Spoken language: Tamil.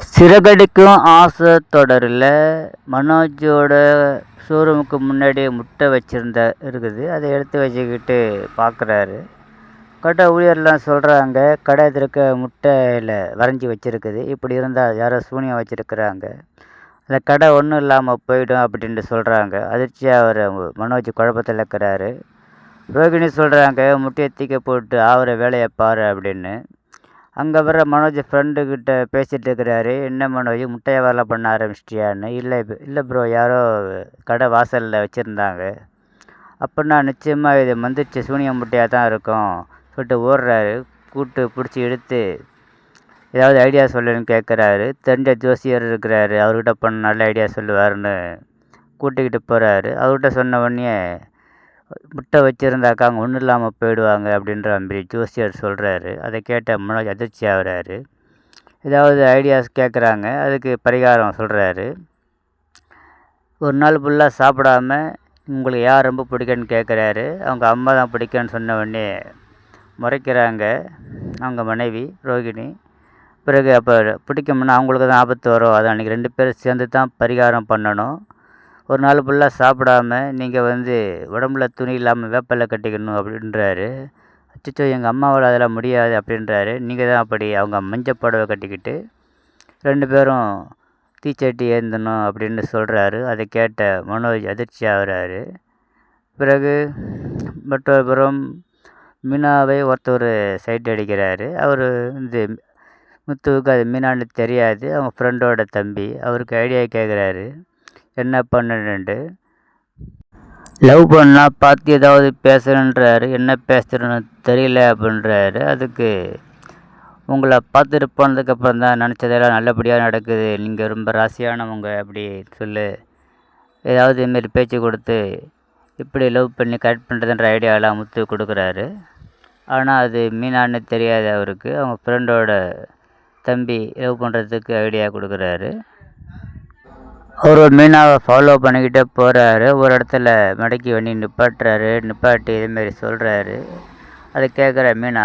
சிறகடிக்கும் ஆசை தொடரில் மனோஜோட ஷோரூமுக்கு முன்னாடி முட்டை வச்சுருந்த இருக்குது. அதை எடுத்து வச்சுக்கிட்டு பார்க்குறாரு. கடை ஊழியர்லாம் சொல்கிறாங்க கடை எதிர்க்க முட்டையில் வரைஞ்சி வச்சுருக்குது. இப்படி இருந்தால் யாரோ சூனியம் வச்சுருக்குறாங்க. அந்த கடை ஒன்றும் இல்லாமல் போயிடும் அப்படின்ட்டு சொல்கிறாங்க அதிர்ச்சியாக அவர் மனோஜ் குழப்பத்தில் இருக்கிறாரு. ரோகிணி சொல்கிறாங்க முட்டையை தூக்கி போட்டு ஆகிற வேலையை பாரு அப்படின்னு. அங்கே வர மனோஜ் ஃப்ரெண்டுக்கிட்ட பேசிகிட்டு இருக்கிறாரு. என்ன மனோஜ் முட்டையை வேலை பண்ண ஆரம்பிச்சிட்டியான்னு? இல்லை இல்லை ப்ரோ யாரோ கடை வாசலில் வச்சுருந்தாங்க. அப்படின்னா நிச்சயமாக இது மந்திரிச்ச சூனிய முட்டையாக தான் இருக்கும் சொல்லிட்டு ஓடுறாரு. கூட்டு பிடிச்சி எடுத்து ஏதாவது ஐடியா சொல்லுன்னு கேட்குறாரு தெரிஞ்ச ஜோசியர் இருக்கிறாரு. அவர்கிட்ட பண்ண நல்ல ஐடியா சொல்லுவாருன்னு கூட்டிக்கிட்டு போகிறாரு அவர்கிட்ட சொன்ன உடனே முட்டை வச்சுருந்தாக்கா அவங்க ஒன்றும் இல்லாமல் போயிடுவாங்க அப்படின்ற மாதிரி ஜோசியர் சொல்கிறாரு அதை கேட்ட மனோஜ் அதிர்ச்சி ஆகிறாரு. ஏதாவது ஐடியாஸ் கேட்குறாங்க அதுக்கு பரிகாரம் சொல்கிறாரு ஒரு நாள் ஃபுல்லாக சாப்பிடாம உங்களுக்கு யார் ரொம்ப பிடிக்குன்னு கேட்குறாரு அவங்க அம்மா தான் பிடிக்குன்னு சொன்ன உடனே முறைக்கிறாங்க. அவங்க மனைவி ரோகிணி. பிறகு அப்போ பிடிக்கும்னா அவங்களுக்கு தான் ஆபத்து வரும். அதை அன்றைக்கி ரெண்டு பேரும் சேர்ந்து தான் பரிகாரம் பண்ணணும். ஒரு நாள் ஃபுல்லாக சாப்பிடாம நீங்கள் வந்து உடம்புல துணி இல்லாமல் வேப்பிலை கட்டிக்கணும் அப்படின்றாரு. அச்சச்சோ எங்கள் அம்மாவால் அதெல்லாம் முடியாது அப்படின்றாரு. நீங்கள் தான் அப்படி அவங்க மஞ்சள் புடவை கட்டிக்கிட்டு ரெண்டு பேரும் தீச்சட்டி ஏந்தணும் அப்படின்னு சொல்கிறாரு அதை கேட்ட மனோஜ் அதிர்ச்சி ஆகிறாரு. பிறகு மற்றபுறம் மீனாவை ஒருத்தர் சைட் அடிக்கிறாரு. அவர் வந்து முத்துவுக்கு அது மீனான்னு தெரியாது. அவங்க ஃப்ரெண்டோட தம்பி. அவருக்கு ஐடியா கேட்குறாரு என்ன பண்ணுன்ட்டு லவ் பண்ணால் பார்த்து ஏதாவது பேசுகிறேன்றாரு என்ன பேசுகிறேன்னு தெரியல அப்படின்றாரு. அதுக்கு உங்களை பார்த்துட்டு போனதுக்கப்புறம் தான் நினச்சதெல்லாம் நல்லபடியாக நடக்குது. நீங்கள் ரொம்ப ராசியானவங்க அப்படி சொல்லு. ஏதாவது இதுமாரி பேச்சு கொடுத்து இப்படி லவ் பண்ணி கரெக்ட் பண்ணுறதுன்ற ஐடியாலாம் முத்து கொடுக்குறாரு. ஆனால் அது மீனான்னு தெரியாது அவருக்கு. அவங்க ஃப்ரெண்டோட தம்பி லவ் பண்ணுறதுக்கு ஐடியா கொடுக்குறாரு. அவர் மீனாவை ஃபாலோ பண்ணிக்கிட்டே போகிறாரு ஒரு இடத்துல மடக்கி வண்டி நிப்பாட்டுறாரு. நிப்பாட்டி இதுமாரி சொல்கிறாரு அதை கேட்குற மீனா